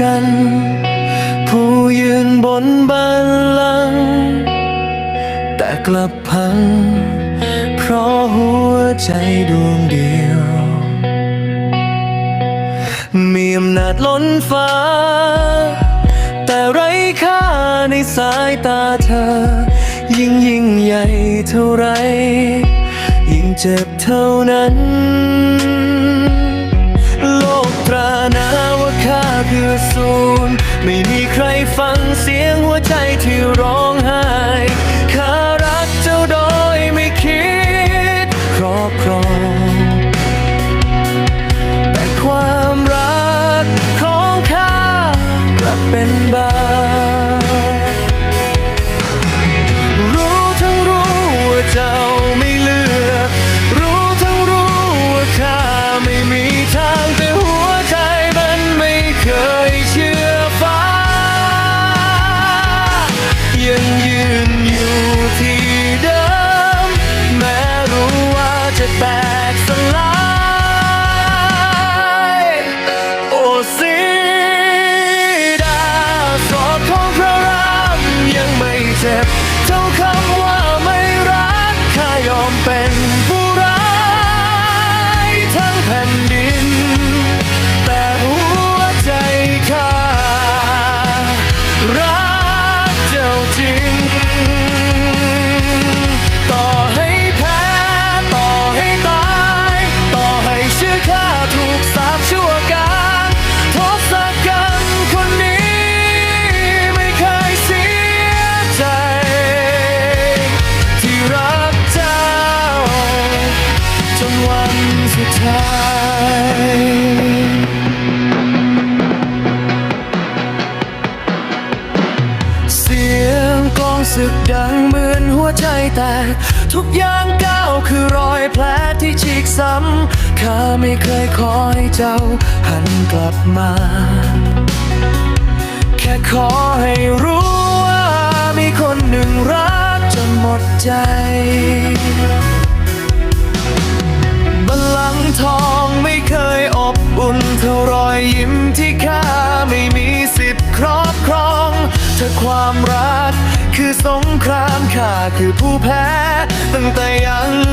กัณฐ์ผู้ยืนบนบัลลัง แต่กลับพัง เพราะหัวใจดวงเดียว มีอำนาจล้นฟ้า แต่ไร้ค่าในสายตาเธอ ยิ่งยิ่งใหญ่เท่าไร ยิ่งเจ็บเท่านั้น ว่า ถูกสาปชั่วการทศกัณฐ์คนนี้ไม่เคยเสียใจ ที่รักเจ้า จนวันสุดท้ายเสียงกลองศึกดังเหมือนหัวใจแตก ทุกอย่างก้าวคือรอยแผลที่ฉีกซ้ำข้าไม่เคยคอยเจ้าหันกลับมา แค่ขอให้รู้ว่ามีคนหนึ่งรักจนหมดใจบัลลังก์ทองไม่เคยอบอุ่นเท่ารอยยิ้มที่ข้าไม่มีสิทธิ์ครอบครองถ้าความรักคือสงครามข้าคือผู้แพ้ ตั้งแต่ยัง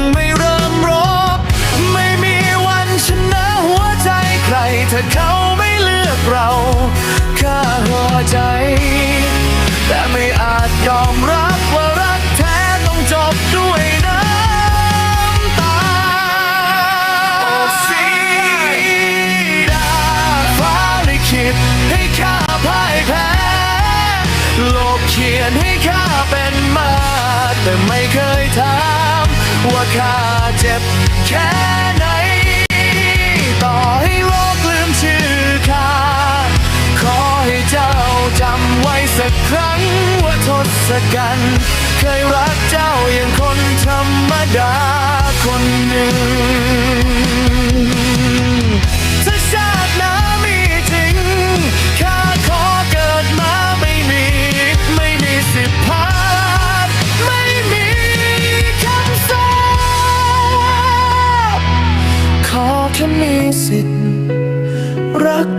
เจ็บแค่ไหน ต่อให้โลกลืมชื่อข้าขอให้เจ้าจำไว้สักครั้งว่าทศกัณฐ์เคยรักเจ้าอย่างคนธรรมดา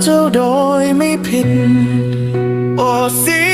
เจ้าโดยไม่ผิด โอ้สี